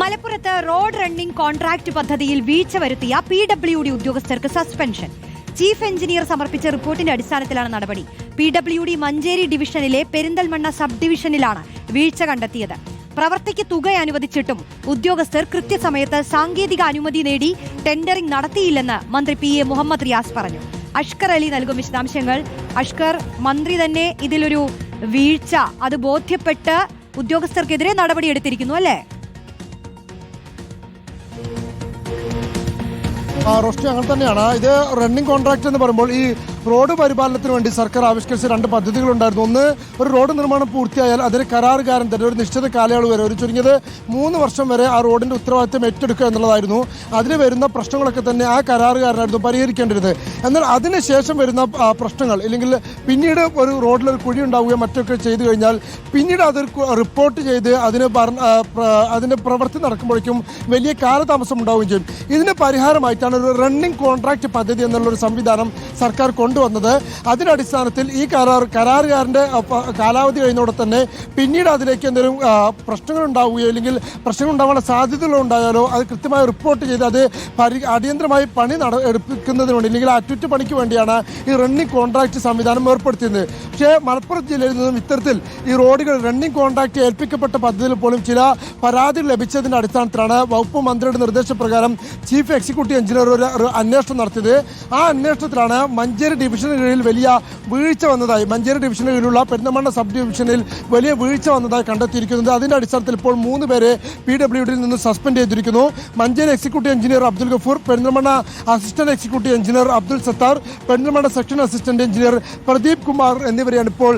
മലപ്പുറത്ത് road running contract പദ്ധതിയിൽ വീഴ്ച വരുത്തിയ പി ഡബ്ല്യു ഡി ഉദ്യോഗസ്ഥർക്ക് സസ്പെൻഷൻ. ചീഫ് എഞ്ചിനീയർ സമർപ്പിച്ച റിപ്പോർട്ടിന്റെ അടിസ്ഥാനത്തിലാണ് നടപടി. പി ഡബ്ല്യു ഡി മഞ്ചേരി ഡിവിഷനിലെ പെരിന്തൽമണ്ണ സബ് ഡിവിഷനിലാണ് വീഴ്ച കണ്ടെത്തിയത്. പ്രവർത്തിക്ക് തുക അനുവദിച്ചിട്ടും ഉദ്യോഗസ്ഥർ കൃത്യസമയത്ത് സാങ്കേതിക അനുമതി നേടി ടെൻഡറിംഗ് നടത്തിയില്ലെന്ന് മന്ത്രി പി എ മുഹമ്മദ് റിയാസ് പറഞ്ഞു. അഷ്കർ അലി നൽകും വിശദാംശങ്ങൾ. അഷ്കർ മന്ത്രി തന്നെ ഇതിലൊരു വീഴ്ച അത് ബോധ്യപ്പെട്ട് ഉദ്യോഗസ്ഥർക്കെതിരെ നടപടിയെടുത്തിരിക്കുന്നു അല്ലേ? റോഷ്ടി അങ്ങനെ തന്നെയാണ്. ഇത് റണ്ണിങ് കോൺട്രാക്ട് എന്ന് പറയുമ്പോൾ ഈ റോഡ് പരിപാലനത്തിന് വേണ്ടി സർക്കാർ ആവിഷ്കരിച്ച രണ്ട് പദ്ധതികളുണ്ടായിരുന്നു. ഒന്ന് ഒരു റോഡ് നിർമ്മാണം പൂർത്തിയായാൽ അതിന് കരാറുകാരൻ തന്നെ ഒരു നിശ്ചിത കാലയളവ് വരെ ഒരു ചുരുങ്ങിയത് മൂന്ന് വർഷം വരെ ആ റോഡിന്റെ ഉത്തരവാദിത്തം ഏറ്റെടുക്കുക എന്നുള്ളതായിരുന്നു. അതിന് വരുന്ന പ്രശ്നങ്ങളൊക്കെ തന്നെ ആ കരാറുകാരനായിരുന്നു പരിഹരിക്കേണ്ടിരുന്നത് എന്നാൽ അതിനുശേഷം വരുന്ന പ്രശ്നങ്ങൾ ഇല്ലെങ്കിൽ പിന്നീട് ഒരു റോഡിൽ ഒരു കുഴി ഉണ്ടാവുകയോ മറ്റൊക്കെ ചെയ്തു കഴിഞ്ഞാൽ പിന്നീട് അതൊരു റിപ്പോർട്ട് ചെയ്ത് അതിന് അതിന്റെ പ്രവൃത്തി നടക്കുമ്പോഴേക്കും വലിയ കാലതാമസം ഉണ്ടാവുകയും ചെയ്യും. ഇതിന് പരിഹാരമായിട്ടാണ് ഒരു റണ്ണിംഗ് കോൺട്രാക്ട് പദ്ധതി എന്നുള്ളൊരു സംവിധാനം സർക്കാർ കൊണ്ടുവന്നത്. അതിന്റെ അടിസ്ഥാനത്തിൽ ഈ കരാർ കരാറുകാരന്റെ കാലാവധി കഴിയുന്നതോടെ തന്നെ പിന്നീട് അതിലേക്ക് എന്തെങ്കിലും പ്രശ്നങ്ങൾ ഉണ്ടാവുകയോ അല്ലെങ്കിൽ പ്രശ്നങ്ങൾ ഉണ്ടാവാനുള്ള സാധ്യതകൾ ഉണ്ടായാലോ അത് കൃത്യമായി റിപ്പോർട്ട് ചെയ്ത് അത് പരി അടിയന്തരമായി പണി നട എടുപ്പിക്കുന്നതിന് വേണ്ടി അല്ലെങ്കിൽ അറ്റുറ്റപ്പണിക്ക് വേണ്ടിയാണ് ഈ റണ്ണിംഗ് കോൺട്രാക്ട് സംവിധാനം ഏർപ്പെടുത്തിയത്. പക്ഷേ മലപ്പുറം ജില്ലയിൽ നിന്നും ഇത്തരത്തിൽ ഈ റോഡുകൾ റണ്ണിംഗ് കോൺട്രാക്ട് ഏൽപ്പിക്കപ്പെട്ട പദ്ധതിയിൽ പോലും ചില പരാതികൾ ലഭിച്ചതിന്റെ അടിസ്ഥാനത്തിലാണ് വകുപ്പ് മന്ത്രിയുടെ നിർദ്ദേശപ്രകാരം ചീഫ് എക്സിക്യൂട്ടീവ് എഞ്ചിനീയർ ഒരു അന്വേഷണം നടത്തിയത്. ആ അന്വേഷണത്തിലാണ് മഞ്ചേരി ഡിവിഷന് കീഴിൽ വലിയ വീഴ്ച വന്നതായി മഞ്ചേരി ഡിവിഷന് കീഴിലുള്ള പെരുന്തമണ്ണ സബ് ഡിവിഷനിൽ വലിയ വീഴ്ച വന്നതായി കണ്ടെത്തിയിരിക്കുന്നത്. അതിന്റെ അടിസ്ഥാനത്തിൽ ഇപ്പോൾ മൂന്ന് പേരെ പി ഡബ്ല്യു ഡിയിൽ നിന്ന് സസ്പെൻഡ് ചെയ്തിരിക്കുന്നു. Manjeri executive engineer Abdul Gafoor Perinthalmanna assistant executive engineer Abdul Sathar Perinthalmanna section assistant engineer Pradeep Kumar എന്നിവരെയാണ് ഇപ്പോൾ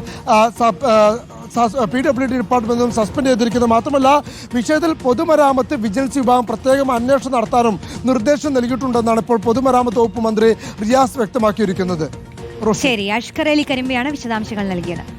പി ഡബ്ല്യു ഡി ഡിപ്പാർട്ട്മെന്റിൽ നിന്നും സസ്പെൻഡ് ചെയ്തിരിക്കുന്നത് മാത്രമല്ല വിഷയത്തിൽ പൊതുമരാമത്ത് വിജിലൻസ് വിഭാഗം പ്രത്യേകം അന്വേഷണം നടത്താനും നിർദ്ദേശം നൽകിയിട്ടുണ്ടെന്നാണ് ഇപ്പോൾ പൊതുമരാമത്ത് വകുപ്പ് മന്ത്രി റിയാസ് വ്യക്തമാക്കിയിരിക്കുന്നത്. ശരി അഷ്കർ അലി വിശദാംശങ്ങൾ നൽകിയത്.